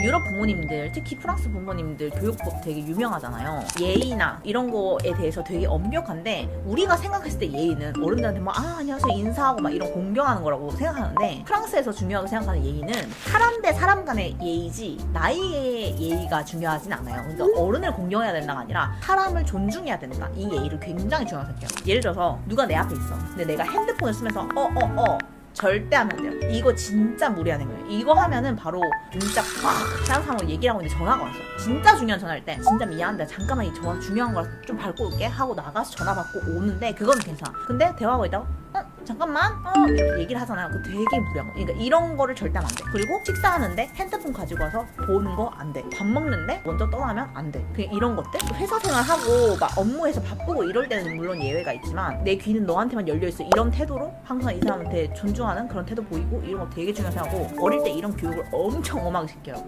유럽 부모님들, 특히 프랑스 부모님들 교육법 되게 유명하잖아요. 예의나 이런 거에 대해서 되게 엄격한데 우리가 생각했을 때 예의는 어른들한테 막 아, 안녕하세요 인사하고 막 이런 공경하는 거라고 생각하는데 프랑스에서 중요하게 생각하는 예의는 사람 대 사람 간의 예의지 나이의 예의가 중요하진 않아요. 그러니까 어른을 공경해야 된다가 아니라 사람을 존중해야 된다. 이 예의를 굉장히 중요하게 생각해요. 예를 들어서 누가 내 앞에 있어. 근데 내가 핸드폰을 쓰면서 어 어, 어. 절대 하면 안 돼요. 이거 진짜 무리하는 거예요. 이거 하면은 바로 진짜 팍 다른 사람하고 얘기를 하고 있는데 전화가 왔어. 진짜 중요한 전화일 때 진짜 미안한데 잠깐만 이 전화 중요한 거라 좀 밟고 올게 하고 나가서 전화 받고 오는데 그건 괜찮아. 근데 대화하고 있다가 어 잠깐만 어 얘기를 하잖아요. 그거 되게 거. 그러니까 이런 거를 절대 안 돼. 그리고 식사하는데 핸드폰 가지고 와서 보는 거 안 돼. 밥 먹는데 먼저 떠나면 안 돼. 그냥 이런 것들 회사 생활하고 막 업무에서 바쁘고 이럴 때는 물론 예외가 있지만 내 귀는 너한테만 열려 있어. 이런 태도로 항상 이 사람한테 존중하는 그런 태도 보이고 이런 거 되게 중요하고 어릴 때 이런 교육을 엄청 엄하게 시켜요.